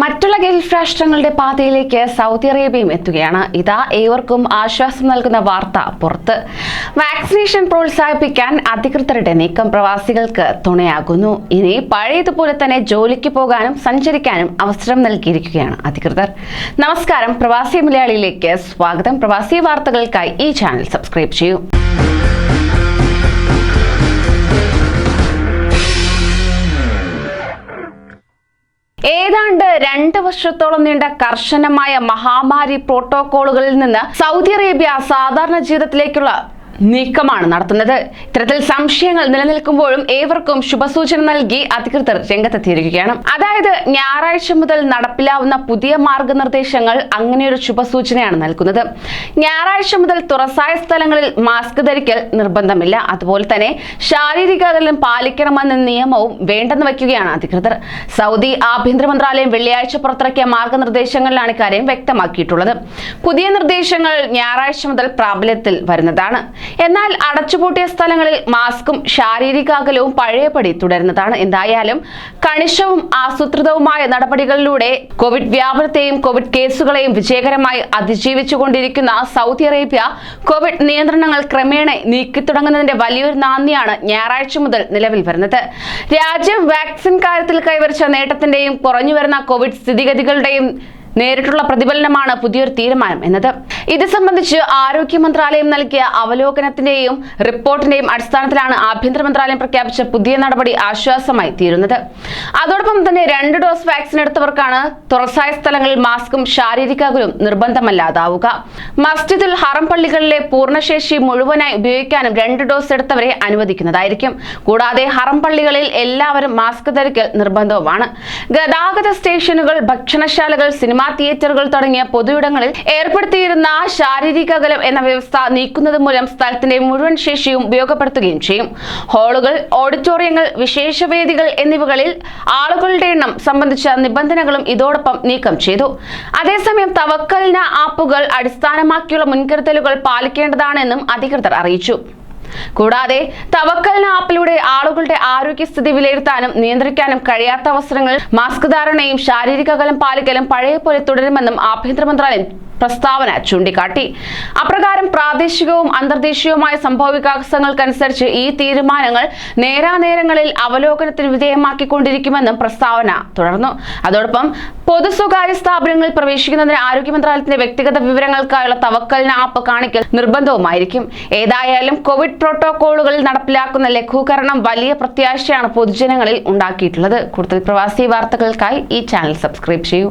മറ്റുള്ള ഗൾഫ് രാഷ്ട്രങ്ങളുടെ പാതയിലേക്ക് സൗദി അറേബ്യയും എത്തുകയാണ്. ഇതാ ഏവർക്കും ആശ്വാസം നൽകുന്ന വാർത്ത പുറത്ത്. വാക്സിനേഷൻ പ്രോത്സാഹിപ്പിക്കാൻ അധികൃതരുടെ നീക്കം പ്രവാസികൾക്ക് തുണയാകുന്നു. ഇനി പഴയതുപോലെ തന്നെ ജോലിക്ക് പോകാനും സഞ്ചരിക്കാനും അവസരം നൽകിയിരിക്കുകയാണ് അധികൃതർ. നമസ്കാരം. പ്രവാസി മലയാളിയിലേക്ക് സ്വാഗതം. പ്രവാസി വാർത്തകൾക്കായി ഈ ചാനൽ സബ്സ്ക്രൈബ് ചെയ്യൂ. ഏതാണ്ട് രണ്ട് വർഷത്തോളം നീണ്ട കർശനമായ മഹാമാരി പ്രോട്ടോകോളുകളിൽ നിന്ന് സൗദി അറേബ്യ സാധാരണ ജീവിതത്തിലേക്കുള്ള നീക്കമാണ് നടത്തുന്നത്. ഇത്തരത്തിൽ സംശയങ്ങൾ നിലനിൽക്കുമ്പോഴും ഏവർക്കും ശുഭസൂചന നൽകി അധികൃതർ രംഗത്തെത്തിയിരിക്കുകയാണ്. അതായത് ഞായറാഴ്ച മുതൽ നടപ്പിലാവുന്ന പുതിയ മാർഗനിർദ്ദേശങ്ങൾ അങ്ങനെയൊരു ശുഭസൂചനയാണ് നൽകുന്നത്. ഞായറാഴ്ച മുതൽ തുറസായ സ്ഥലങ്ങളിൽ മാസ്ക് ധരിക്കൽ നിർബന്ധമില്ല. അതുപോലെ തന്നെ ശാരീരിക അകലം പാലിക്കണമെന്ന നിയമവും വേണ്ടെന്ന് വയ്ക്കുകയാണ് അധികൃതർ. സൗദി ആഭ്യന്തര മന്ത്രാലയം വെള്ളിയാഴ്ച പുറത്തിറക്കിയ മാർഗനിർദ്ദേശങ്ങളിലാണ് ഇക്കാര്യം വ്യക്തമാക്കിയിട്ടുള്ളത്. പുതിയ നിർദ്ദേശങ്ങൾ ഞായറാഴ്ച മുതൽ പ്രാബല്യത്തിൽ വരുന്നതാണ്. എന്നാൽ അടച്ചുപൂട്ടിയ സ്ഥലങ്ങളിൽ മാസ്കും ശാരീരിക അകലവും പഴയപടി തുടരുന്നതാണ്. എന്തായാലും കണിശവും ആസൂത്രിതവുമായ നടപടികളിലൂടെ കോവിഡ് വ്യാപനത്തെയും കോവിഡ് കേസുകളെയും വിജയകരമായി അതിജീവിച്ചുകൊണ്ടിരിക്കുന്ന സൗദി അറേബ്യ കോവിഡ് നിയന്ത്രണങ്ങൾ ക്രമേണ നീക്കി തുടങ്ങുന്നതിന്റെ വലിയൊരു നാന്ദിയാണ് ഞായറാഴ്ച മുതൽ നിലവിൽ വരുന്നത്. രാജ്യം വാക്സിൻ കാര്യത്തിൽ കൈവരിച്ച നേട്ടത്തിന്റെയും കുറഞ്ഞുവരുന്ന കോവിഡ് സ്ഥിതിഗതികളുടെയും നേരിട്ടുള്ള പ്രതിഫലനമാണ് പുതിയൊരു തീരുമാനം എന്നത്. ഇത് സംബന്ധിച്ച് ആരോഗ്യ മന്ത്രാലയം നൽകിയ അവലോകനത്തിന്റെയും റിപ്പോർട്ടിന്റെയും അടിസ്ഥാനത്തിലാണ് ആഭ്യന്തര മന്ത്രാലയം പ്രഖ്യാപിച്ച പുതിയ നടപടി ആശ്വാസമായി തീരുന്നത്. അതോടൊപ്പം തന്നെ രണ്ട് ഡോസ് വാക്സിൻ എടുത്തവർക്കാണ് തുറസായ സ്ഥലങ്ങളിൽ മാസ്കും ശാരീരിക അകലും നിർബന്ധമല്ലാതാവുക. മസ്ജിദുൽ ഹറം പള്ളികളിലെ പൂർണശേഷി മുഴുവനായി ഉപയോഗിക്കാനും രണ്ട് ഡോസ് എടുത്തവരെ അനുവദിക്കുന്നതായിരിക്കും. കൂടാതെ ഹറം പള്ളികളിൽ എല്ലാവരും മാസ്ക് ധരിക്കൽ നിർബന്ധവുമാണ്. ഗതാഗത സ്റ്റേഷനുകൾ ഭക്ഷണശാലകൾ സിനിമ സിനിമാ തിയേറ്ററുകൾ തുടങ്ങിയ പൊതുയിടങ്ങളിൽ ഏർപ്പെടുത്തിയിരുന്ന ശാരീരിക അകലം എന്ന വ്യവസ്ഥ നീക്കുന്നത് മൂലം സ്ഥലത്തിന്റെ മുഴുവൻ ശേഷിയും ഉപയോഗപ്പെടുത്തുകയും ചെയ്യും. ഹാളുകൾ ഓഡിറ്റോറിയങ്ങൾ വിശേഷവേദികൾ എന്നിവകളിൽ ആളുകളുടെ എണ്ണം സംബന്ധിച്ച നിബന്ധനകളും ഇതോടൊപ്പം നീക്കം ചെയ്തു. അതേസമയം തവക്കലിന ആപ്പുകൾ അടിസ്ഥാനമാക്കിയുള്ള മുൻകരുതലുകൾ പാലിക്കേണ്ടതാണെന്നും അധികൃതർ അറിയിച്ചു. കൂടാതെ തവക്കൽ ആപ്പിലൂടെ ആളുകളുടെ ആരോഗ്യസ്ഥിതി വിലയിരുത്താനും നിയന്ത്രിക്കാനും കഴിയാത്ത അവസരങ്ങളിൽ മാസ്ക് ധാരണയും ശാരീരിക അകലം പാലിക്കലും പഴയ പോലെ തുടരുമെന്നും ആഭ്യന്തര മന്ത്രാലയം പ്രസ്താവന ചൂണ്ടിക്കാട്ടി. അപ്രകാരം പ്രാദേശികവും അന്തർദേശീയവുമായ സംഭവ വികാസങ്ങൾക്കനുസരിച്ച് ഈ തീരുമാനങ്ങൾ നേരാനേരങ്ങളിൽ അവലോകനത്തിന് വിധേയമാക്കിക്കൊണ്ടിരിക്കുമെന്നും പ്രസ്താവന തുടർന്നു. അതോടൊപ്പം പൊതു സ്വകാര്യ സ്ഥാപനങ്ങളിൽ പ്രവേശിക്കുന്നതിന് ആരോഗ്യ മന്ത്രാലയത്തിന്റെ വ്യക്തിഗത വിവരങ്ങൾക്കായുള്ള തവക്കലിന് ആപ്പ് കാണിക്കൽ നിർബന്ധവുമായിരിക്കും. ഏതായാലും കോവിഡ് പ്രോട്ടോകോളുകളിൽ നടപ്പിലാക്കുന്ന ലഘൂകരണം വലിയ പ്രത്യാശയാണ് പൊതുജനങ്ങളിൽ ഉണ്ടാക്കിയിട്ടുള്ളത്. കൂടുതൽ പ്രവാസി വാർത്തകൾക്കായി ഈ ചാനൽ സബ്സ്ക്രൈബ് ചെയ്യൂ.